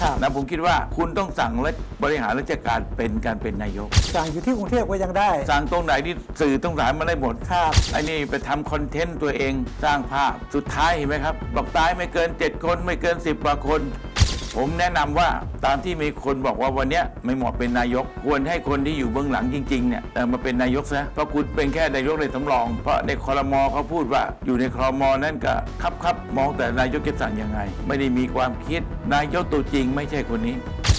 ครับ นะผมคิดว่าคุณต้องสั่งและบริหารราชการเป็นการเป็นนายก สั่งอยู่ที่กรุงเทพก็ยังได้ สั่งตรงไหนที่สื่อต้องสารมาได้หมดครับไอ้นี่ไปทำคอนเทนต์ตัวเองสร้างภาพสุดท้ายเห็นไหมครับบอกตายไม่เกิน 7 คนไม่เกิน 10กว่าคน ผมแนะนำว่าตามที่มีคนบอกว่าวันเนี้ยไม่เหมาะเป็นนายก ควรให้คนที่อยู่เบื้องหลังจริงๆเนี่ยเออมาเป็นนายกซะเพราะคุณเป็นแค่นายกในสำรอง เพราะในคอรมอเขาพูดว่าอยู่ในคอรมอนั่นก็ครับครับมองแต่นายกจะสั่งยังไง ไม่ได้มีความคิดนายกตัวจริง ไม่ใช่คนนี้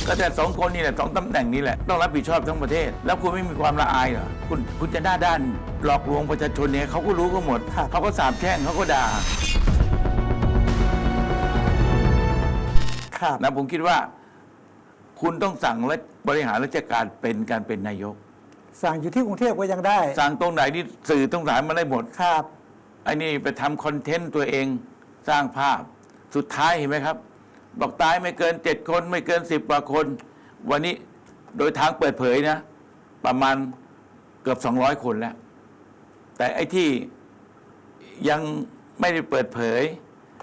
ก็แต่สองคนนี่แหละสองตำแหน่งนี้แหละต้องรับผิดชอบทั้งประเทศ แล้วคุณไม่มีความละอายเหรอคุณคุณจะหน้าด้านหลอกลวงประชาชนเนี่ยเขาก็รู้ก็หมดเขาก็สาบแช่งเขาก็ด่า ครับ นะผมคิดว่า คุณต้องสั่งและบริหารราชการเป็นการเป็นนายก สั่งอยู่ที่กรุงเทพก็ยังได้สั่งตรงไหนที่สื่อต้องสารมาได้หมดครับ ไอ้นี่ไปทำคอนเทนต์ตัวเองสร้างภาพสุดท้ายเห็นไหมครับ บอกตายไม่เกินเจ็ดคนไม่เกินสิบกว่าคน วันนี้โดยทางเปิดเผยนะ ประมาณเกือบ200คนแล้ว แต่ไอ้ที่ยังไม่ได้เปิดเผย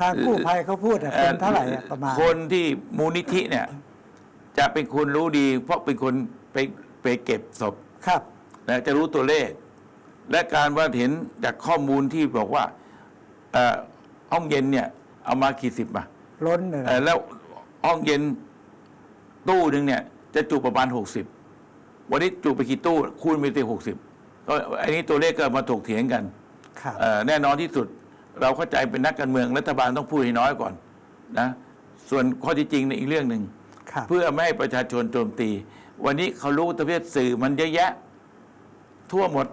ทางกู้ภัยเขาพูดอะเป็นเท่าไหร่อะประมาณ คนที่มูลนิธิเนี่ย จะเป็นคนรู้ดี เพราะเป็นคนไปไปเก็บศพครับ นะจะรู้ตัวเลข และการว่าเห็นจากข้อมูลที่บอกว่าเอ่อห้องเย็นเนี่ยเอามากี่สิบอะล้นเลยเอ่อแล้วห้องเย็นตู้หนึ่งเนี่ย จะจุประมาณหกสิบวันนี้จุไปกี่ตู้คูณไปตีหกสิบก็อันนี้ตัวเลขก็มาถกเถียงกัน ครับ เอ่อแน่นอนที่สุด เราเข้าใจเป็นนักการเมืองรัฐบาลต้องพูดให้น้อยก่อนนะส่วนข้อที่จริงในยอีกเรื่องหนึ่งครับเพื่อไม่ให้ประชาชนโจมตี วันนี้เขารู้ประเภทสื่อมันเยอะแยะ ทั่วหมด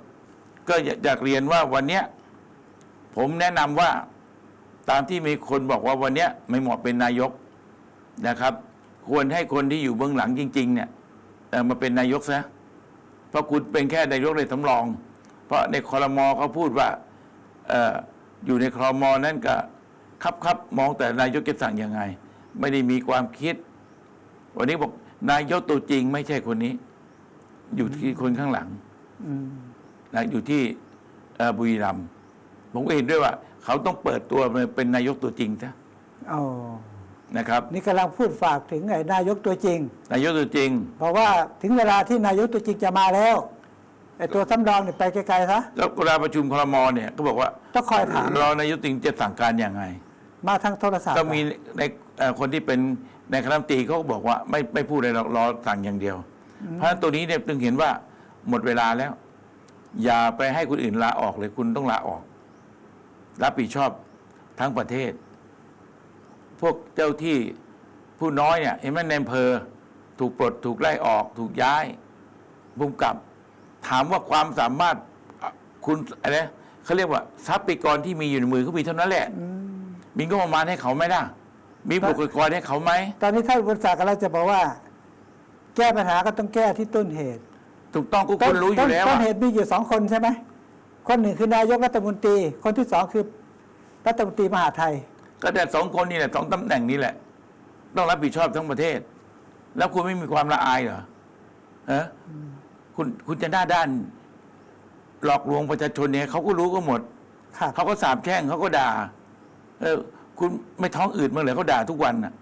ก็อยากเรียนว่าวันเนี้ยผมแนะนำว่าตามที่มีคนบอกว่าวันเนี้ยไม่เหมาะเป็นนายกนะครับ ควรให้คนที่อยู่เบื้องหลังจริง ๆ เนี่ยเอ่อมาเป็นนายกซะเพราะคุณเป็นแค่นายกในสำรอง เพราะในคอรมอเขาพูดว่าเอ่ออยู่ในคอรมอนั่นก็ครับครับมองแต่นายกจะสั่งยังไง ไม่ได้มีความคิด วันนี้บอกนายกตัวจริง ไม่ใช่คนนี้ อยู่ที่คนข้างหลังอืมนะอยู่ที่เอ่อบุรีรัมย์ผมก็เห็นด้วยว่า เขาต้องเปิดตัวมาเป็นนายกตัวจริงซะอ๋อนะครับ นี่กำลังพูดฝากถึงไอ้นายกตัวจริง นายกตัวจริง เพราะว่าถึงเวลาที่นายกตัวจริงจะมาแล้ว ไอ้ตัวสำรองเนี่ยไปไกลๆซะแล้วเวลาประชุมครมเนี่ยก็บอกว่าต้องคอยถามรอนายกจริงจะสั่งการยังไง มาทางโทรศัพท์ก็มีในเอ่อคนที่เป็นในคณะรัฐมนตรีเขาก็บอกว่าไม่ไม่พูดอะไรหรอกรอสั่งอย่างเดียว เพราะฉะนั้นตัวนี้เนี่ยจึงเห็นว่าหมดเวลาแล้ว อย่าไปให้คนอื่นลาออกเลยคุณต้องลาออก รับผิดชอบทั้งประเทศ พวกเจ้าที่ผู้น้อยเนี่ยเห็นไหมในอำเภอถูกปลดถูกไล่ออก ถูกย้ายบุมกับ ถามว่าความสามารถอะคุณอะไรนะเขาเรียกว่าทรัพยากรที่มีอยู่ในมือเขามีเท่านั้นแหละมีงบประมาณให้เขาไหมล่ะ มีบุคลากรให้เขาไหม ตอนนี้ท่านบุญศักดิ์กำลังจะบอกว่า แก้ปัญหาก็ต้องแก้ที่ต้นเหตุ ถูกต้องก็คุณรู้อยู่แล้วต้นอะเหตุมีอยู่สองคนใช่ไหมคนหนึ่งคือนายกรัฐมนตรี คนที่สองคือรัฐมนตรีมหาดไทย ก็แต่สองคนนี่แหละสองตำแหน่งนี้แหละ ต้องรับผิดชอบทั้งประเทศ แล้วคุณไม่มีความละอายเหรอเออ คุณคุณจะหน้าด้าน หลอกลวงประชาชนเนี่ยเขาก็รู้ก็หมดครับเขาก็สาบแช่งเขาก็ด่า เออ คุณไม่ท้องอืดมั้างเหรอเขาด่าทุกวันน่ะ